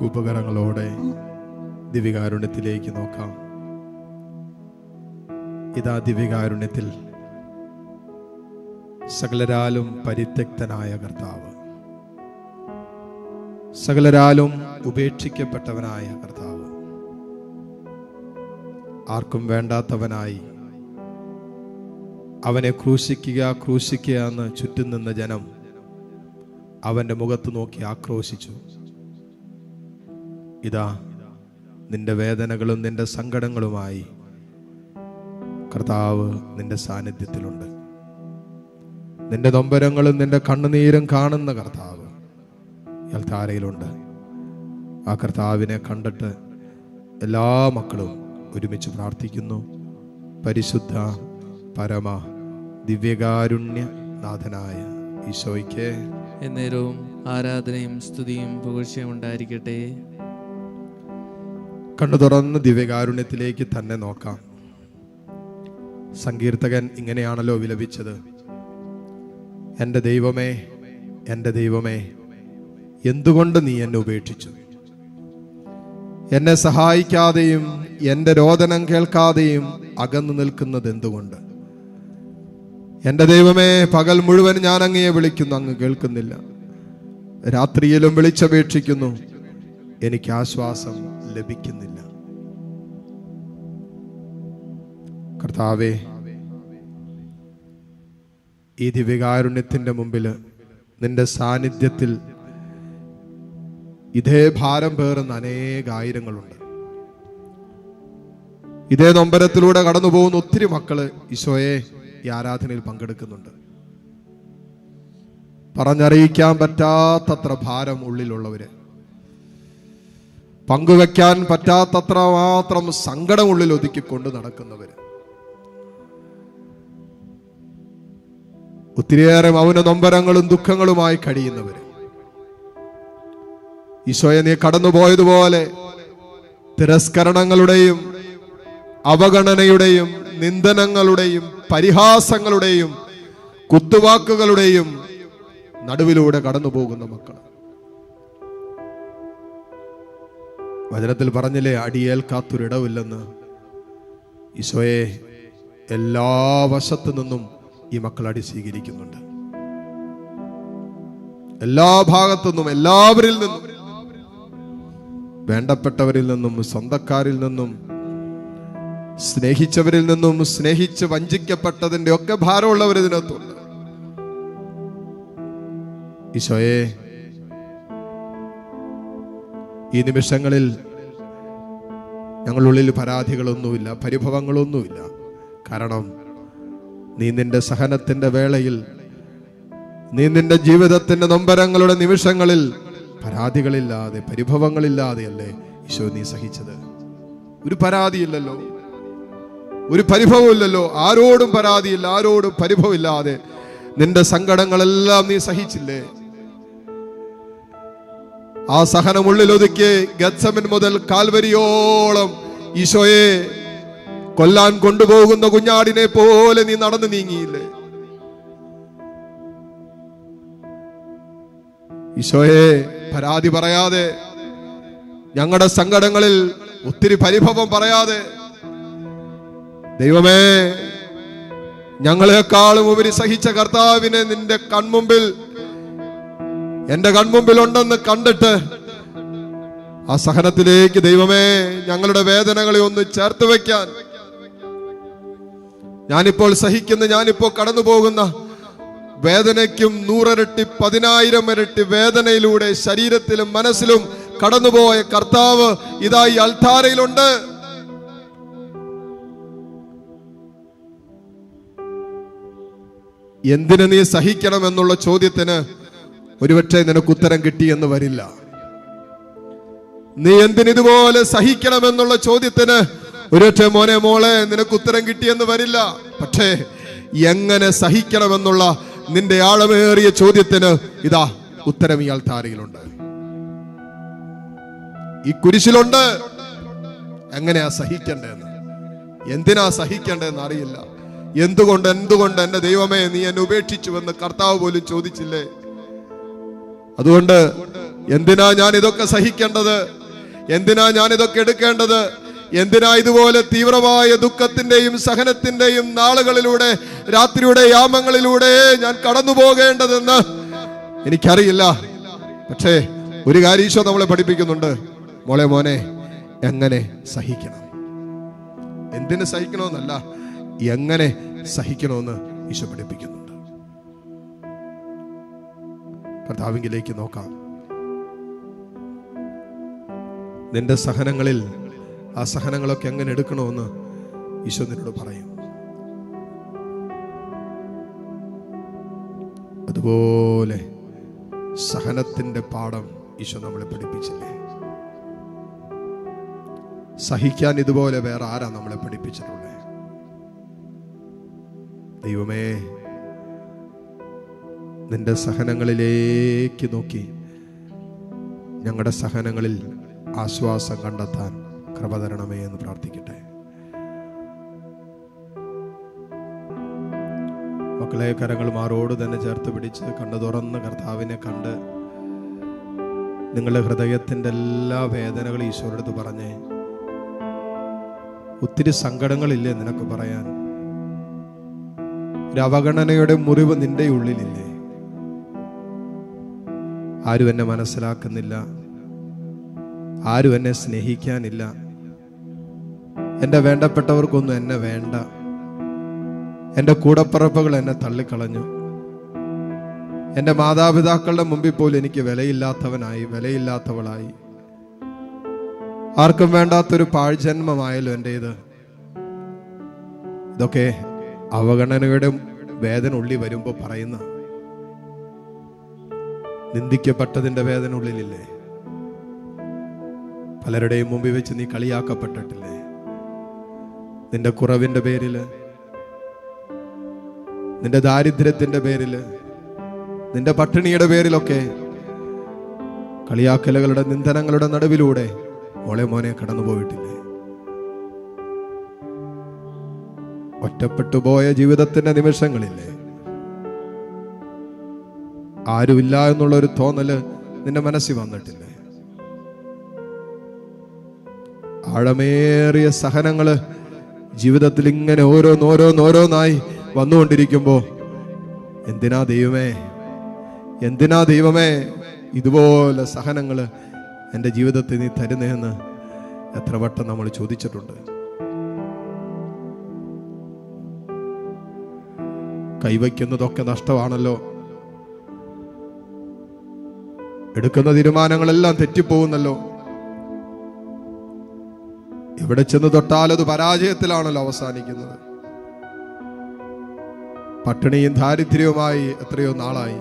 കൂപ്പകരങ്ങളോടെ ദിവികാരുണ്യത്തിലേക്ക് നോക്കാം. ഇതാ ദിവികാരുണ്യത്തിൽ സകലരാലും പരിത്യക്തനായ കർത്താവ്. സകലരാലും ഉപേക്ഷിക്കപ്പെട്ടവനായ കർത്താവ്. ആർക്കും വേണ്ടാത്തവനായി അവനെ ക്രൂശിക്കുക ക്രൂശിക്കുക എന്ന് ചുറ്റും നിന്ന ജനം അവന്റെ മുഖത്ത് നോക്കി ആക്രോശിച്ചു. ഇതാ നിന്റെ വേദനകളും നിന്റെ സങ്കടങ്ങളുമായി കർത്താവ് നിന്റെ സാന്നിധ്യത്തിലുണ്ട്. നിന്റെ നൊമ്പരങ്ങളും നിന്റെ കണ്ണുനീരും കാണുന്ന കർത്താവ് യൽത്താരയിലുണ്ട് ആ കർത്താവിനെ കണ്ടിട്ട് എല്ലാ മക്കളും ഒരുമിച്ച് പ്രാർത്ഥിക്കുന്നു. പരിശുദ്ധ പരമ ദിവ്യകാരുണ്യ നാഥനായ ഈശോയ്ക്ക്. എന്നേരവും ആരാധനയും സ്തുതിയും പുകഴ്ചയും ഉണ്ടായിരിക്കട്ടെ. കണ്ണു തുറന്ന് ദിവ്യകാരുണ്യത്തിലേക്ക് തന്നെ നോക്കാം. സങ്കീർത്തകൻ ഇങ്ങനെയാണല്ലോ വിലപിച്ചത്. എന്റെ ദൈവമേ എന്റെ ദൈവമേ എന്തുകൊണ്ട് നീ എന്നെ ഉപേക്ഷിച്ചു? എന്നെ സഹായിക്കാതെയും എന്റെ രോദനം കേൾക്കാതെയും അകന്നു നിൽക്കുന്നത് എന്തുകൊണ്ട്? എന്റെ ദൈവമേ പകൽ മുഴുവൻ ഞാൻ അങ്ങയെ വിളിക്കുന്നു അങ്ങ് കേൾക്കുന്നില്ല. രാത്രിയിലും വിളിച്ചപേക്ഷിക്കുന്നു. എനിക്ക് ആശ്വാസം. ലഭിക്കുന്നില്ല. കർത്താവേ ഈ ദിവ്യകാരുണ്യത്തിന്റെ മുമ്പിൽ നിന്റെ സാന്നിധ്യത്തിൽ ഇതേ ഭാരം പേറുന്ന അനേകായിരങ്ങളുണ്ട്. ഇതേ നൊമ്പരത്തിലൂടെ കടന്നു പോകുന്ന ഒത്തിരി മക്കൾ ഈശോയെ ഈ ആരാധനയിൽ പങ്കെടുക്കുന്നുണ്ട്. പറഞ്ഞറിയിക്കാൻ പറ്റാത്തത്ര ഭാരം ഉള്ളിലുള്ളവര്. പങ്കുവെക്കാൻ പറ്റാത്തത്ര മാത്രം സങ്കടം ഉള്ളിൽ ഒതുക്കിക്കൊണ്ട് നടക്കുന്നവര്. ഒത്തിരിയേറെ മൗന നൊമ്പരങ്ങളും ദുഃഖങ്ങളുമായി കഴിയുന്നവര്. ഈശോയെ നീ കടന്നുപോയതുപോലെ തിരസ്കരണങ്ങളുടെയും അവഗണനയുടെയും നിന്ദനങ്ങളുടെയും പരിഹാസങ്ങളുടെയും കുത്തുവാക്കുകളുടെയും നടുവിലൂടെ കടന്നു പോകുന്ന മക്കൾ വചനത്തിൽ പറഞ്ഞില്ലേ അടിയേൽക്കാത്തൊരിടവില്ലെന്ന്. ഈശോയെ എല്ലാ വശത്തു നിന്നും ഈ മക്കൾ അടി സ്വീകരിക്കുന്നുണ്ട്. എല്ലാ ഭാഗത്തു നിന്നും എല്ലാവരിൽ നിന്നും വേണ്ടപ്പെട്ടവരിൽ നിന്നും സ്വന്തക്കാരിൽ നിന്നും സ്നേഹിച്ചവരിൽ നിന്നും സ്നേഹിച്ച് വഞ്ചിക്കപ്പെട്ടതിന്റെ ഒക്കെ ഭാരമുള്ളവർ ഇതിനകത്തുണ്ട്. ഈശോയെ ഈ നിമിഷങ്ങളിൽ ഞങ്ങളുള്ളിൽ പരാതികളൊന്നുമില്ല പരിഭവങ്ങളൊന്നുമില്ല. കാരണം നീ നിന്റെ സഹനത്തിന്റെ വേളയിൽ നീ നിന്റെ ജീവിതത്തിന്റെ നൊമ്പരങ്ങളുടെ നിമിഷങ്ങളിൽ പരാതികളില്ലാതെ പരിഭവങ്ങളില്ലാതെ അല്ലേ ഈശോ നീ സഹിച്ചത്? ഒരു പരാതിയില്ലല്ലോ. ഒരു പരിഭവമില്ലല്ലോ. ആരോടും പരാതിയില്ല ആരോടും പരിഭവമില്ലാതെ നിന്റെ സങ്കടങ്ങളെല്ലാം നീ സഹിച്ചില്ലേ? ആ സഹനം ഉള്ളിലൊതുക്കി ഗത്സമൻ മുതൽ കാൽവരിയോളം ഈശോയെ കൊല്ലാൻ കൊണ്ടുപോകുന്ന കുഞ്ഞാടിനെ പോലെ നീ നടന്നു നീങ്ങിയില്ലേ? ഈശോയെ പരാതി പറയാതെ ഞങ്ങളുടെ സങ്കടങ്ങളിൽ ഒത്തിരി പരിഭവം പറയാതെ ദൈവമേ ഞങ്ങളെക്കാളും ഉപരി സഹിച്ച കർത്താവിനെ നിന്റെ കൺമുമ്പിൽ എന്റെ കൺമുമ്പിൽ ഉണ്ടെന്ന് കണ്ടിട്ട് ആ സഹനത്തിലേക്ക് ദൈവമേ ഞങ്ങളുടെ വേദനകളെ ഒന്ന് ചേർത്ത് വെക്കാൻ ഞാനിപ്പോൾ സഹിക്കുന്ന ഞാനിപ്പോൾ കടന്നു പോകുന്ന വേദനയ്ക്കും നൂറരട്ടി പതിനായിരം ഇരട്ടി വേദനയിലൂടെ ശരീരത്തിലും മനസ്സിലും കടന്നുപോയ കർത്താവ് ഇതായി അൾധാരയിലുണ്ട് എന്തിനു നീ സഹിക്കണം എന്നുള്ള ചോദ്യത്തിന് ഒരുപക്ഷെ നിനക്ക് ഉത്തരം കിട്ടിയെന്ന് വരില്ല. നീ എന്തിനിതുപോലെ സഹിക്കണമെന്നുള്ള ചോദ്യത്തിന് ഒരുപക്ഷെ മോനെ മോളെ നിനക്ക് ഉത്തരം കിട്ടിയെന്ന് വരില്ല. പക്ഷേ എങ്ങനെ സഹിക്കണമെന്നുള്ള നിന്റെ ആഴമേറിയ ചോദ്യത്തിന് ഇതാ ഉത്തരം ഇയാൾ താരയിലുണ്ട്. ഈ കുരിശിലുണ്ട്. എങ്ങനെയാ സഹിക്കേണ്ടതെന്ന്? എന്തിനാ സഹിക്കേണ്ടതെന്ന് അറിയില്ല. എന്തുകൊണ്ട് എന്തുകൊണ്ട് എന്റെ ദൈവമേ നീ എന്നെ ഉപേക്ഷിച്ചുവെന്ന് കർത്താവ് പോലും ചോദിച്ചില്ലേ? അതുകൊണ്ട് എന്തിനാ ഞാൻ ഇതൊക്കെ സഹിക്കേണ്ടത്? എന്തിനാ ഞാൻ ഇതൊക്കെ എടുക്കേണ്ടത്? എന്തിനാ ഇതുപോലെ തീവ്രമായ ദുഃഖത്തിന്റെയും സഹനത്തിന്റെയും നാളുകളിലൂടെ രാത്രിയുടെ യാമങ്ങളിലൂടെ ഞാൻ കടന്നു പോകേണ്ടതെന്ന് എനിക്കറിയില്ല. പക്ഷേ ഒരു കാര്യം ഈശോ നമ്മളെ പഠിപ്പിക്കുന്നുണ്ട്. മോളെ മോനെ എങ്ങനെ സഹിക്കണം? എന്തിനു സഹിക്കണമെന്നല്ല എങ്ങനെ സഹിക്കണമെന്ന് ഈശോ പഠിപ്പിക്കുന്നുണ്ട് കർത്താവിങ്കിലേക്ക് നോക്കാം. നിന്റെ സഹനങ്ങളിൽ ആ സഹനങ്ങളൊക്കെ എങ്ങനെ എടുക്കണമെന്ന് ഈശോ നിന്നോട് പറയും. അതുപോലെ സഹനത്തിന്റെ പാഠം ഈശോ നമ്മളെ പഠിപ്പിച്ചില്ലേ? സഹിക്കാൻ ഇതുപോലെ വേറെ ആരാ നമ്മളെ പഠിപ്പിച്ചിട്ടുള്ളത്? ദൈവമേ നിന്റെ സഹനങ്ങളിലേക്ക് നോക്കി. ഞങ്ങളുടെ സഹനങ്ങളിൽ ആശ്വാസം കണ്ടെത്താൻ കൃപ തരണമേ എന്ന് പ്രാർത്ഥിക്കട്ടെ. മക്കളെ കരങ്ങൾ മാറോട് തന്നെ ചേർത്ത് പിടിച്ച് കണ്ണു തുറന്ന് കർത്താവിനെ കണ്ട് നിങ്ങളുടെ ഹൃദയത്തിന്റെ എല്ലാ വേദനകളും ഈശോടുത്ത് പറഞ്ഞേ ഒത്തിരി സങ്കടങ്ങളില്ലേ നിനക്ക് പറയാൻ? ഒരു അവഗണനയുടെ മുറിവ് നിന്റെ ഉള്ളിലില്ലേ? ആരും എന്നെ മനസ്സിലാക്കുന്നില്ല. ആരും എന്നെ സ്നേഹിക്കാനില്ല. എന്റെ വേണ്ടപ്പെട്ടവർക്കൊന്നും എന്നെ വേണ്ട. എന്റെ കൂടപ്പിറപ്പുകൾ എന്നെ തള്ളിക്കളഞ്ഞു. എന്റെ മാതാപിതാക്കളുടെ മുമ്പിൽ പോലും എനിക്ക് വിലയില്ലാത്തവനായി വിലയില്ലാത്തവളായി. ആർക്കും വേണ്ടാത്തൊരു പാഴ്ജന്മമായല്ലോ എന്റെ ഇത് ഇതൊക്കെ അവഗണനയുടെ വേദന ഉള്ളി വരുമ്പോൾ പറയുന്ന നിന്ദിക്കപ്പെട്ടതിന്റെ വേദന ഉള്ളിലില്ലേ പലരുടെയും മുമ്പിൽ വെച്ച് നീ കളിയാക്കപ്പെട്ടിട്ടില്ലേ? നിന്റെ കുറവിന്റെ പേരിൽ നിന്റെ ദാരിദ്ര്യത്തിന്റെ പേരിൽ നിന്റെ പട്ടിണിയുടെ പേരിലൊക്കെ കളിയാക്കലുകളുടെ നിന്ദനങ്ങളുടെ നടുവിലൂടെ മോളെ മോനെ കടന്നുപോയിട്ടില്ലേ? ഒറ്റപ്പെട്ടു പോയ ജീവിതത്തിന്റെ നിമിഷങ്ങളില്ലേ? ആരുമില്ല എന്നുള്ള ഒരു തോന്നൽ നിന്റെ മനസ്സിൽ വന്നിട്ടില്ല. ആഴമേറിയ സഹനങ്ങൾ ജീവിതത്തിൽ ഇങ്ങനെ ഓരോന്നോരോന്നോരോന്നായി വന്നുകൊണ്ടിരിക്കുമ്പോ എന്തിനാ ദൈവമേ? എന്തിനാ ദൈവമേ ഇതുപോലെ സഹനങ്ങൾ എന്റെ ജീവിതത്തിൽ നീ തരുന്നതെന്ന് എത്ര വട്ടം നമ്മൾ ചോദിച്ചിട്ടുണ്ട്. കൈവയ്ക്കുന്നതൊക്കെ നഷ്ടമാണല്ലോ. എടുക്കുന്ന തീരുമാനങ്ങളെല്ലാം തെറ്റിപ്പോകുന്നല്ലോ. എവിടെ ചെന്ന് തൊട്ടാൽ അത് പരാജയത്തിലാണല്ലോ അവസാനിക്കുന്നത്. പട്ടിണിയും ദാരിദ്ര്യവുമായി എത്രയോ നാളായി.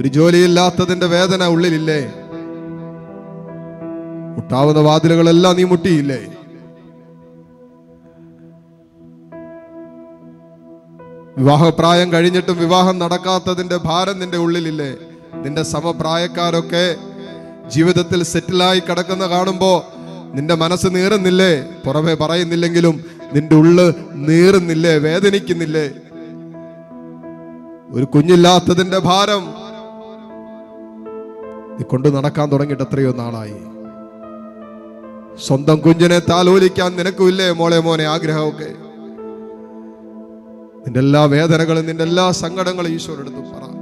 ഒരു ജോലിയില്ലാത്തതിന്റെ വേദന ഉള്ളിലില്ലേ? മുട്ടാവുന്ന വാതിലുകളെല്ലാം നീ മുട്ടിയില്ലേ? വിവാഹപ്രായം കഴിഞ്ഞിട്ടും വിവാഹം നടക്കാത്തതിന്റെ ഭാരം നിന്റെ ഉള്ളിലില്ലേ? നിന്റെ സമപ്രായക്കാരൊക്കെ ജീവിതത്തിൽ സെറ്റിലായി കിടക്കുന്ന കാണുമ്പോൾ നിന്റെ മനസ്സ് നീറുന്നില്ലേ? പുറമെ പറയുന്നില്ലെങ്കിലും നിന്റെ ഉള്ള് നീറുന്നില്ലേ? വേദനിക്കുന്നില്ലേ? ഒരു കുഞ്ഞില്ലാത്തതിന്റെ ഭാരം നീ കൊണ്ടു നടക്കാൻ തുടങ്ങിയിട്ട് എത്രയോ നാളായി. സ്വന്തം കുഞ്ഞിനെ താലോലിക്കാൻ നിനക്കുമില്ലേ മോളെ മോനെ ആഗ്രഹമൊക്കെ? നിന്റെ എല്ലാ വേദനകളും നിന്റെ എല്ലാ സങ്കടങ്ങളും ഈശോടെടുത്ത് പറ.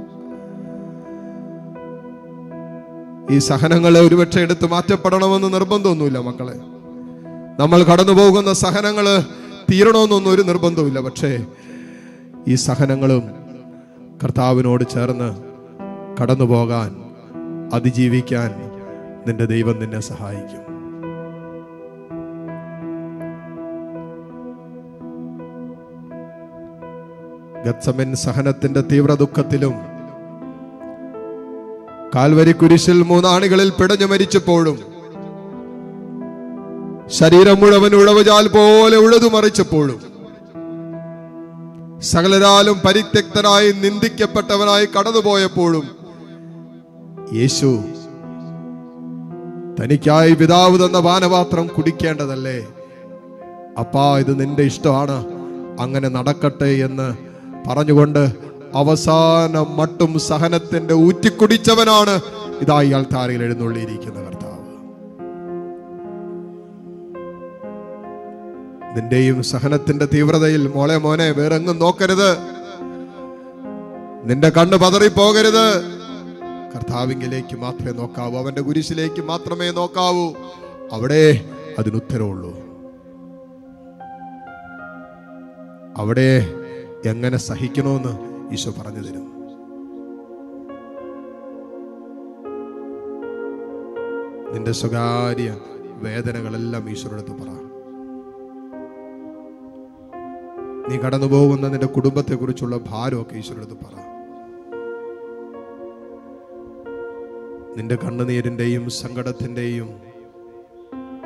ഈ സഹനങ്ങളെ ഒരുപക്ഷെ എടുത്ത് മാറ്റപ്പെടണമെന്ന് നിർബന്ധമൊന്നുമില്ല മക്കളെ. നമ്മൾ കടന്നു പോകുന്ന സഹനങ്ങൾ തീരണമെന്നൊന്നും ഒരു നിർബന്ധവുമില്ല. പക്ഷേ ഈ സഹനങ്ങളും കർത്താവിനോട് ചേർന്ന് കടന്നു പോകാൻ അതിജീവിക്കാൻ നിന്റെ ദൈവം നിന്നെ സഹായിക്കും. ഗത്സമൻ സഹനത്തിന്റെ തീവ്ര ദുഃഖത്തിലും കാൽവരി കുരിശിൽ മൂന്നാണികളിൽ പിടഞ്ഞു മരിച്ചപ്പോഴും ശരീരം മുഴുവൻ ഉഴവുചാൽ പോലെ ഉഴുതുമറിച്ചപ്പോഴും സകലരാലും പരിത്യക്തനായി നിന്ദിക്കപ്പെട്ടവനായി കടന്നുപോയപ്പോഴും യേശു തനിക്കായി പിതാവ് തന്ന പാനപാത്രം കുടിക്കേണ്ടതല്ലേ? അപ്പാ ഇത് നിന്റെ ഇഷ്ടമാണ്. അങ്ങനെ നടക്കട്ടെ എന്ന് പറഞ്ഞുകൊണ്ട് അവസാന മട്ടും സഹനത്തിന്റെ ഊറ്റിക്കുടിച്ചവനാണ് ഇതാ ഇയാൾ താരയിൽ എഴുന്നള്ളിയിരിക്കുന്ന കർത്താവ്. നിന്റെയും സഹനത്തിന്റെ തീവ്രതയിൽ മോളെ മോനെ വേറെങ്ങും നോക്കരുത്. നിന്റെ കണ്ണ് പതറിപ്പോകരുത്. കർത്താവിങ്കിലേക്ക് മാത്രമേ നോക്കാവൂ അവന്റെ കുരിശിലേക്ക് മാത്രമേ നോക്കാവൂ. അവിടെ അതിനുത്തരവുള്ളൂ അവിടെ എങ്ങനെ സഹിക്കണമെന്ന് ഈശോ പറഞ്ഞു തരും നിന്റെ സ്വകാര്യ വേദനകളെല്ലാം ഈശ്വരടുത്ത് പറ. നീ കടന്നു പോകുന്ന നിന്റെ കുടുംബത്തെ കുറിച്ചുള്ള ഭാരമൊക്കെ ഈശ്വരടുത്ത് പറ. നിന്റെ കണ്ണുനീരിന്റെയും സങ്കടത്തിന്റെയും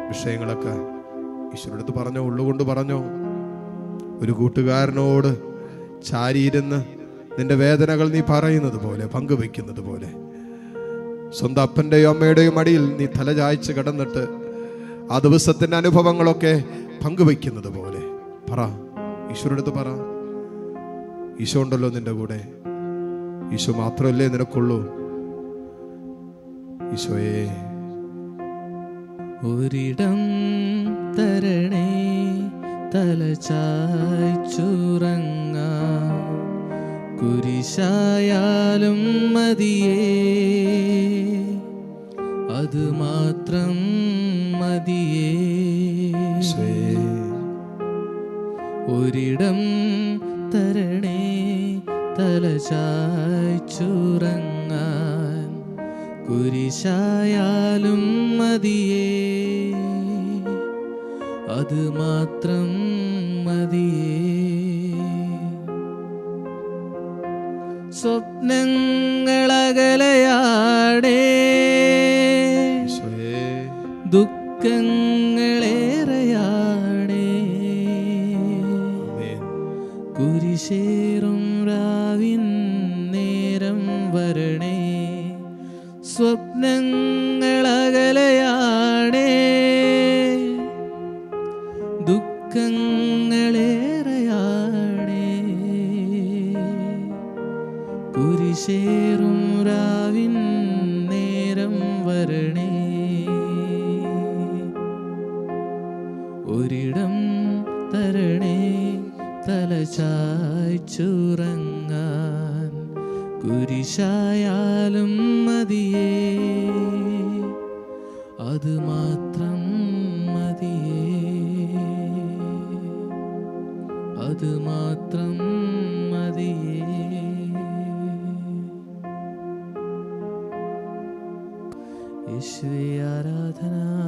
വിഷയങ്ങളൊക്കെ ഈശ്വരടുത്ത് പറഞ്ഞോ ഉള്ളുകൊണ്ട് പറഞ്ഞോ. ഒരു കൂട്ടുകാരനോട് ചാരിയിരുന്ന് നിന്റെ വേദനകൾ നീ പറയുന്നത് പോലെ പങ്കുവെക്കുന്നത് പോലെ സ്വന്തം അപ്പന്റെയോ അമ്മയുടെയും അടിയിൽ നീ തലചായ്ച്ച് കിടന്നിട്ട് ആ ദിവസത്തിന്റെ അനുഭവങ്ങളൊക്കെ പങ്കുവെക്കുന്നത് പോലെ പറ ഈശ്വരടുത്ത് പറ. ഈശോ ഉണ്ടല്ലോ നിന്റെ കൂടെ. ഈശോ മാത്രമല്ലേ നിനക്കുള്ളൂ. ഈശോയെ. ഒരിടം തരണേ തല ചായ്ച്ചുറങ്ങ കുരിശായാലും മതിയേ. അത് മാത്രം മതിയേ. ഒരിടം തരണേ തലചായ്ച്ചുറങ്ങാൻ കുരിശായാലും മതിയേ. അത് മാത്രം മതിയേ. സ്വപ്നങ്ങളകലയാടേ കുരിശായാലും മതിയേ. അത് മാത്രം മതിയേ. അത് മാത്രം മതിയേ.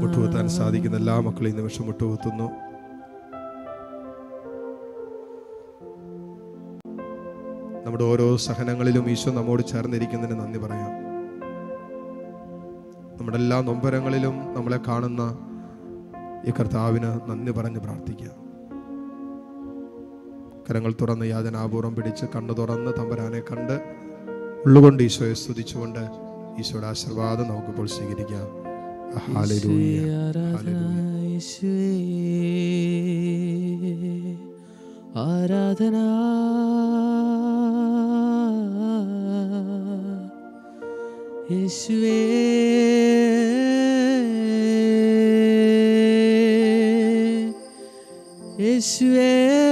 മുട്ടുകുത്താൻ സാധിക്കുന്ന എല്ലാ മക്കളും ഈ നിമിഷം മുട്ടുകുത്തുന്നു നമ്മുടെ ഓരോ സഹനങ്ങളിലും ഈശോ നമ്മോട് ചേർന്നിരിക്കുന്നതിന് നന്ദി പറയാം. നമ്മുടെ എല്ലാ നൊമ്പരങ്ങളിലും നമ്മളെ കാണുന്ന ഈ കർത്താവിന് നന്ദി പറഞ്ഞ് പ്രാർത്ഥിക്കാം. കരങ്ങൾ തുറന്ന് യാതനാപൂർവം പിടിച്ച് കണ്ണു തുറന്ന് തമ്പരാനെ കണ്ട് ഉള്ളുകൊണ്ട് ഈശോയെ സ്തുതിച്ചുകൊണ്ട് ഈശോയുടെ ആശീർവാദം നമുക്കിപ്പോൾ സ്വീകരിക്കാം. ആരാധനാ. Yeshua, Yeshua.